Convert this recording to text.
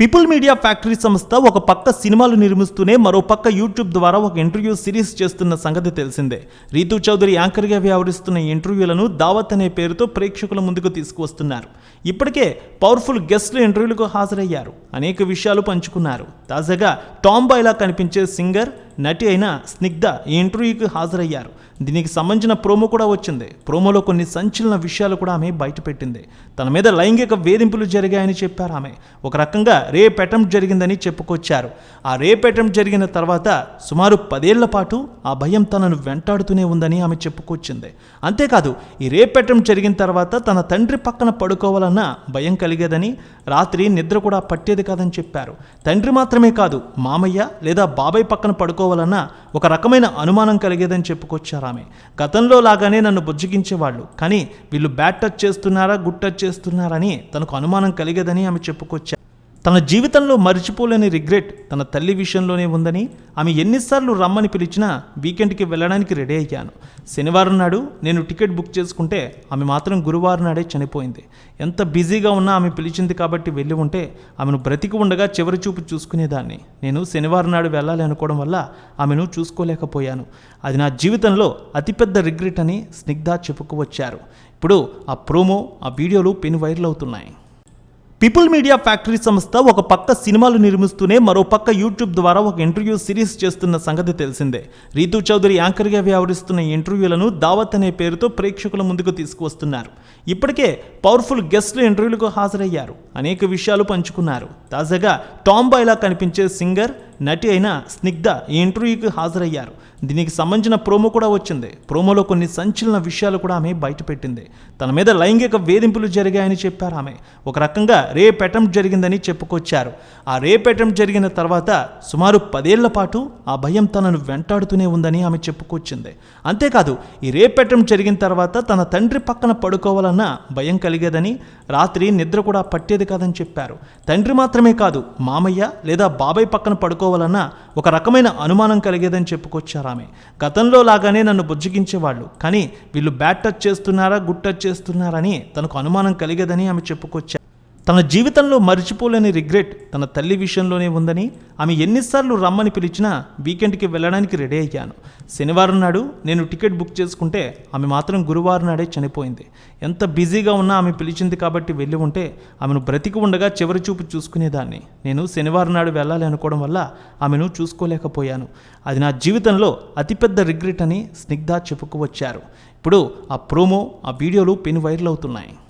People media factory సంస్థ ఒక పక్క సినిమాలు నిర్మిస్తూనే మరో పక్క యూట్యూబ్ ద్వారా ఒక ఇంటర్వ్యూ సిరీస్ చేస్తున్న సంగతి తెలిసిందే. రీతు చౌదరి యాంకర్గా వ్యవహరిస్తున్న ఇంటర్వ్యూలను దావత్ అనే పేరుతో ప్రేక్షకుల ముందుకు తీసుకువస్తున్నారు. ఇప్పటికే పవర్ఫుల్ గెస్ట్లు ఇంటర్వ్యూలకు హాజరయ్యారు. అనేక విషయాలు పంచుకున్నారు. తాజాగా టామ్ బాయ్లా కనిపించే సింగర్ నటి అయిన స్నిగ్ధ ఈ ఇంటర్వ్యూకి హాజరయ్యారు. దీనికి సంబంధించిన ప్రోమో కూడా వచ్చింది. ప్రోమోలో కొన్ని సంచలన విషయాలు కూడా ఆమె బయటపెట్టింది. తన మీద లైంగిక వేధింపులు జరిగాయని చెప్పారు ఆమె. ఒక రకంగా రేప్ అటెంప్ట్ జరిగిందని చెప్పుకొచ్చారు. ఆ రేప్ అటెంప్ట్ జరిగిన తర్వాత సుమారు పదేళ్ళ పాటు ఆ భయం తనను వెంటాడుతూనే ఉందని ఆమె చెప్పుకొచ్చింది. అంతేకాదు ఈ రేప్ అటెంప్ట్ జరిగిన తర్వాత తన తండ్రి పక్కన పడుకోవాలన్న భయం కలిగేదని రాత్రి నిద్ర కూడా పట్టేది కాదని చెప్పారు. తండ్రి మాత్రమే కాదు మామయ్య లేదా బాబాయ్ పక్కన పడుకోవాలన్న ఒక రకమైన అనుమానం కలిగేదని చెప్పుకొచ్చారు ఆమె గతంలో లాగానే నన్ను బుజ్జగించేవాళ్ళు. కానీ వీళ్ళు బ్యాట్ టచ్ చేస్తున్నారా గుడ్ టచ్ చేస్తున్నారని తనకు అనుమానం కలిగేదని ఆమె చెప్పుకొచ్చారు తన జీవితంలో మర్చిపోలేని రిగ్రెట్ తన తల్లి విషయంలోనే ఉందని ఆమె ఎన్నిసార్లు రమ్మని పిలిచినా వీకెండ్కి వెళ్ళడానికి రెడీ అయ్యాను. శనివారం నాడు నేను టికెట్ బుక్ చేసుకుంటే ఆమె మాత్రం గురువారం నాడే చనిపోయింది. ఎంత బిజీగా ఉన్నా ఆమె పిలిచింది కాబట్టి వెళ్ళి ఉంటే ఆమెను బ్రతికి ఉండగా చివరి చూపు చూసుకునేదాన్ని. నేను శనివారం నాడు వెళ్ళాలి అనుకోవడం వల్ల ఆమెను చూసుకోలేకపోయాను. అది నా జీవితంలో అతిపెద్ద రిగ్రెట్ అని స్నిగ్ధ చెప్పుకువచ్చారు ఇప్పుడు ఆ ప్రోమో ఆ వీడియోలు పెను వైరల్ అవుతున్నాయి. పీపుల్ మీడియా ఫ్యాక్టరీ సంస్థ ఒక పక్క సినిమాలు నిర్మిస్తూనే మరో పక్క యూట్యూబ్ ద్వారా ఒక ఇంటర్వ్యూ సిరీస్ చేస్తున్న సంగతి తెలిసిందే. రీతూ చౌదరి యాంకర్గా వ్యవహరిస్తున్న ఇంటర్వ్యూలను దావత్ అనే పేరుతో ప్రేక్షకుల ముందుకు తీసుకువస్తున్నారు. ఇప్పటికే పవర్ఫుల్ గెస్ట్లు ఇంటర్వ్యూలకు హాజరయ్యారు. అనేక విషయాలు పంచుకున్నారు. తాజాగా టామ్ బాయ్లా కనిపించే సింగర్ నటి అయిన స్నిగ్ధ ఈ ఇంటర్వ్యూకి హాజరయ్యారు. దీనికి సంబంధించిన ప్రోమో కూడా వచ్చింది. ప్రోమోలో కొన్ని సంచలన విషయాలు కూడా ఆమె బయటపెట్టింది తన మీద లైంగిక వేధింపులు జరిగాయని చెప్పారు ఆమె. ఒక రకంగా రేప్ అటెంప్ట్ జరిగిందని చెప్పుకొచ్చారు. ఆ రేప్ అటెంప్ట్ జరిగిన తర్వాత సుమారు పదేళ్ళ పాటు ఆ భయం తనను వెంటాడుతూనే ఉందని ఆమె చెప్పుకొచ్చింది. అంతేకాదు ఈ రేప్ అటెంప్ట్ జరిగిన తర్వాత తన తండ్రి పక్కన పడుకోవాలన్న భయం కలిగేదని రాత్రి నిద్ర కూడా పట్టేది కాదని చెప్పారు. తండ్రి మాత్రమే కాదు మామయ్య లేదా బాబాయ్ పక్కన పడుకోవాలన్న ఒక రకమైన అనుమానం కలిగేదని చెప్పుకొచ్చారు ఆమె. గతంలో లాగానే నన్ను బుజ్జగించేవాళ్ళు కానీ వీళ్ళు బ్యాట్ టచ్ చేస్తున్నారా గుడ్ టచ్ చేస్తున్నారని తనకు అనుమానం కలిగేదని ఆమె చెప్పుకొచ్చారు. తన జీవితంలో మర్చిపోలేని రిగ్రెట్ తన తల్లి విషయంలోనే ఉందని ఆమె ఎన్నిసార్లు రమ్మని పిలిచినా వీకెండ్కి వెళ్ళడానికి రెడీ అయ్యాను. శనివారం నాడు నేను టికెట్ బుక్ చేసుకుంటే ఆమె మాత్రం గురువారం నాడే చనిపోయింది. ఎంత బిజీగా ఉన్నా ఆమె పిలిచింది కాబట్టి వెళ్ళి ఉంటే ఆమెను బ్రతికి ఉండగా చివరి చూపు చూసుకునేదాన్ని. నేను శనివారం నాడు వెళ్ళాలి అనుకోవడం వల్ల ఆమెను చూసుకోలేకపోయాను. అది నా జీవితంలో అతిపెద్ద రిగ్రెట్ అని స్నిగ్ధ చెప్పుకువచ్చారు ఇప్పుడు ఆ ప్రోమో ఆ వీడియోలు పెను వైరల్ అవుతున్నాయి.